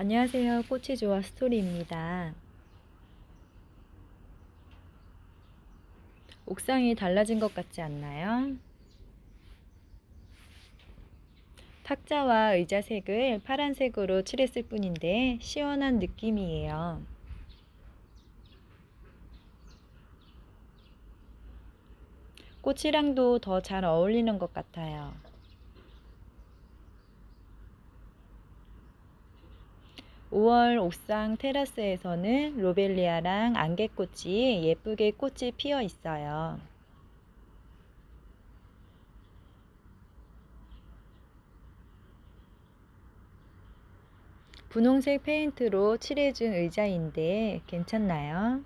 안녕하세요. 꽃이 좋아 스토리입니다. 옥상이 달라진 것 같지 않나요? 탁자와 의자 색을 파란색으로 칠했을 뿐인데 시원한 느낌이에요. 꽃이랑도 더 잘 어울리는 것 같아요. 오월 옥상 테라스에서는 로벨리아랑 안개꽃이 예쁘게 꽃이 피어 있어요. 분홍색 페인트로 칠해준 의자인데 괜찮나요?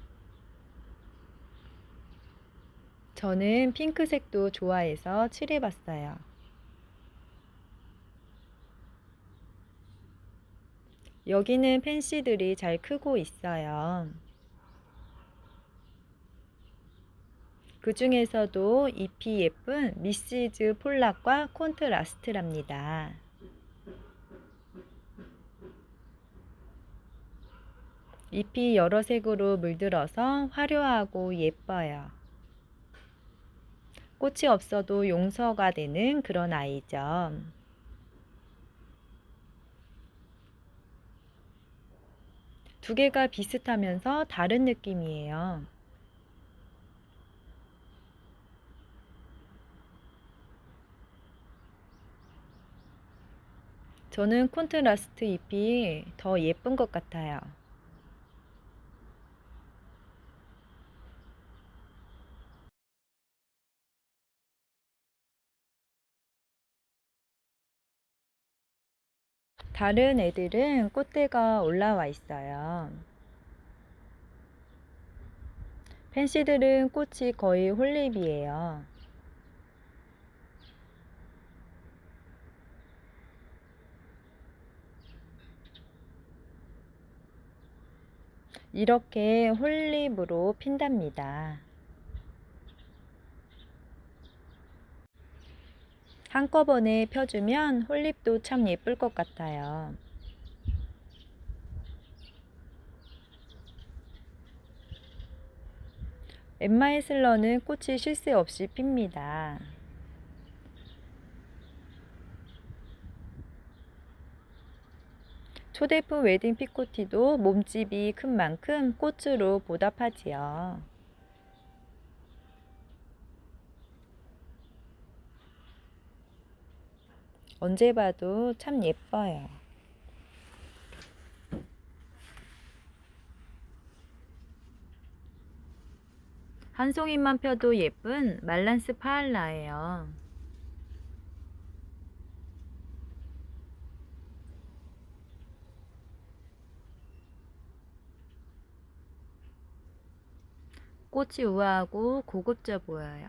저는 핑크색도 좋아해서 칠해봤어요. 여기는 펜시들이 잘 크고 있어요. 그 중에서도 잎이 예쁜 미시즈 폴락과 콘트라스트랍니다. 잎이 여러 색으로 물들어서 화려하고 예뻐요. 꽃이 없어도 용서가 되는 그런 아이죠. 두 개가 비슷하면서 다른 느낌이에요. 저는 콘트라스트 잎이 더 예쁜 것 같아요. 다른 애들은 꽃대가 올라와 있어요. 펜시들은 꽃이 거의 홀립이에요. 이렇게 홀립으로 핀답니다. 한꺼번에 펴주면 홀립도 참 예쁠 것 같아요. 엠마이슬러는 꽃이 쉴 새 없이 핍니다. 초대품 웨딩 피코티도 몸집이 큰 만큼 꽃으로 보답하지요. 언제 봐도 참 예뻐요. 한 송이만 펴도 예쁜 말란스 파알라예요. 꽃이 우아하고 고급져 보여요.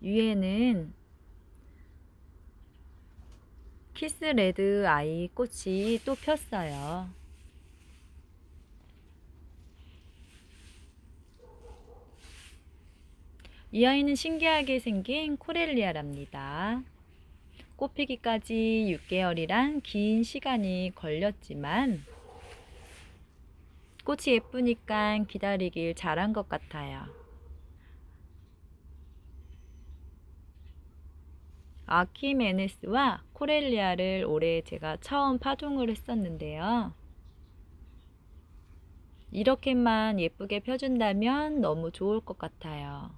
위에는 키스 레드 아이 꽃이 또 폈어요. 이 아이는 신기하게 생긴 코렐리아랍니다. 꽃피기까지 6개월이란 긴 시간이 걸렸지만 꽃이 예쁘니까 기다리길 잘한 것 같아요. 아키메네스와 코렐리아를 올해 제가 처음 파종을 했었는데요. 이렇게만 예쁘게 펴준다면 너무 좋을 것 같아요.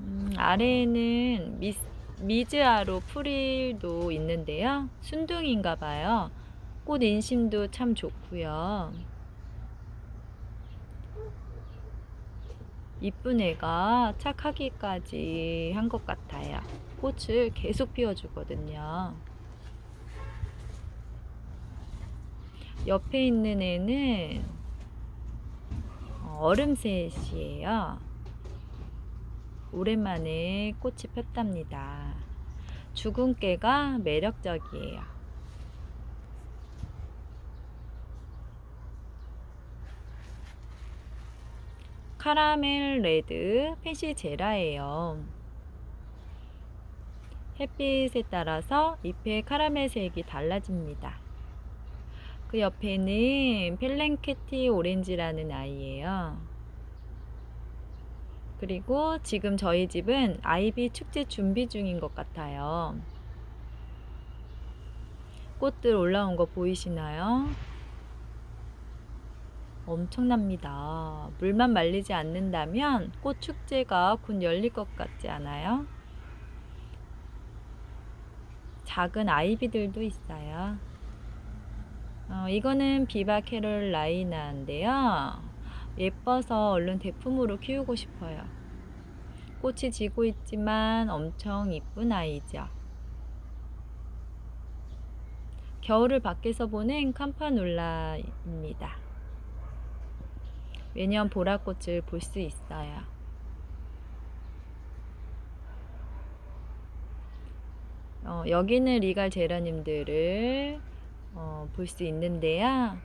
음, 아래에는 미, 미즈아로 프릴도 있는데요. 순둥인가 봐요. 꽃 인심도 참 좋고요. 이쁜 애가 착하기까지 한 것 같아요. 꽃을 계속 피워주거든요. 옆에 있는 애는 얼음셋이에요. 오랜만에 꽃이 폈답니다. 죽은 깨가 매력적이에요. 카라멜 레드 펜시 제라예요. 햇빛에 따라서 잎의 카라멜 색이 달라집니다. 그 옆에는 펠렌케티 오렌지라는 아이예요. 그리고 지금 저희 집은 아이비 축제 준비 중인 것 같아요. 꽃들 올라온 거 보이시나요? 엄청납니다. 물만 말리지 않는다면 꽃 축제가 곧 열릴 것 같지 않아요? 작은 아이비들도 있어요. 어, 이거는 비바 캐롤라이나인데요. 예뻐서 얼른 대품으로 키우고 싶어요. 꽃이 지고 있지만 엄청 이쁜 아이죠. 겨울을 밖에서 보는 캄파놀라입니다. 매년 보라꽃을 볼 수 있어요. 어, 여기는 리갈 제라늄들을 어, 볼 수 있는데요.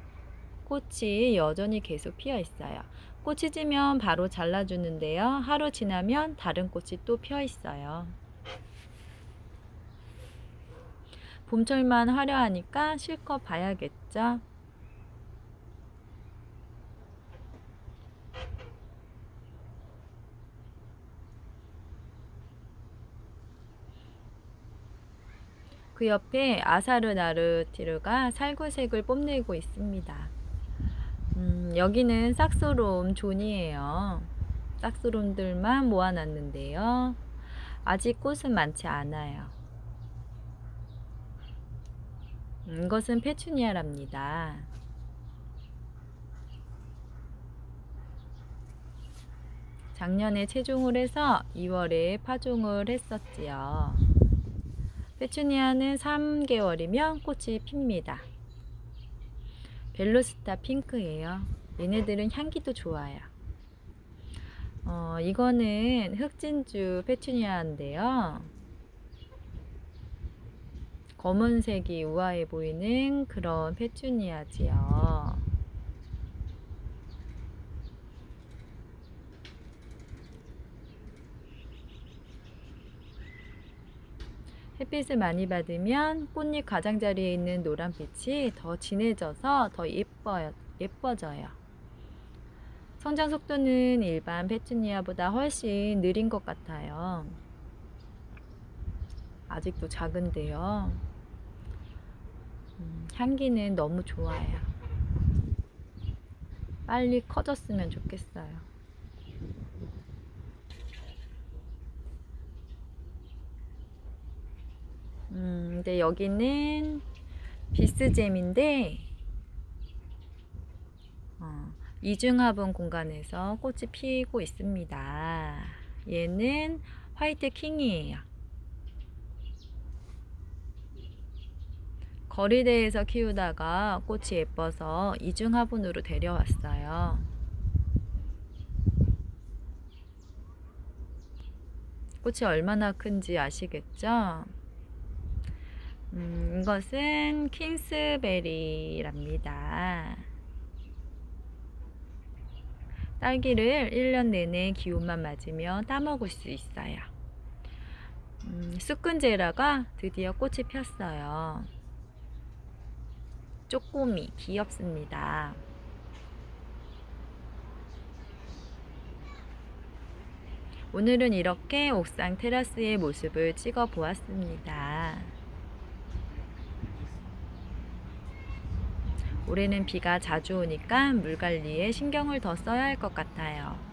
꽃이 여전히 계속 피어 있어요. 꽃이 지면 바로 잘라주는데요. 하루 지나면 다른 꽃이 또 피어 있어요. 봄철만 화려하니까 실컷 봐야겠죠. 그 옆에 아사르나르티르가 살구색을 뽐내고 있습니다. 음, 여기는 싹스롬 존이에요. 싹스롬들만 모아놨는데요. 아직 꽃은 많지 않아요. 음, 이것은 페추니아랍니다. 작년에 체종을 해서 2월에 파종을 했었지요. 페추니아는 3개월이면 꽃이 핍니다. 벨로스타 핑크예요. 얘네들은 향기도 좋아요. 어, 이거는 흑진주 페추니아인데요. 검은색이 우아해 보이는 그런 페추니아지요. 햇빛을 많이 받으면 꽃잎 가장자리에 있는 노란빛이 더 진해져서 더 예뻐요, 예뻐져요. 성장 속도는 일반 페추니아보다 훨씬 느린 것 같아요. 아직도 작은데요. 음, 향기는 너무 좋아요. 빨리 커졌으면 좋겠어요. 음, 근데 여기는 비스잼인데 어, 이중화분 공간에서 꽃이 피고 있습니다. 얘는 화이트 킹이에요. 거리대에서 키우다가 꽃이 예뻐서 이중화분으로 데려왔어요. 꽃이 얼마나 큰지 아시겠죠? 음, 이것은 킹스베리랍니다. 딸기를 1년 내내 기온만 맞으며 따먹을 수 있어요. 음, 수끈제라가 드디어 꽃이 폈어요. 쪼꼬미 귀엽습니다. 오늘은 이렇게 옥상 테라스의 모습을 찍어 보았습니다. 올해는 비가 자주 오니까 물 관리에 신경을 더 써야 할 것 같아요.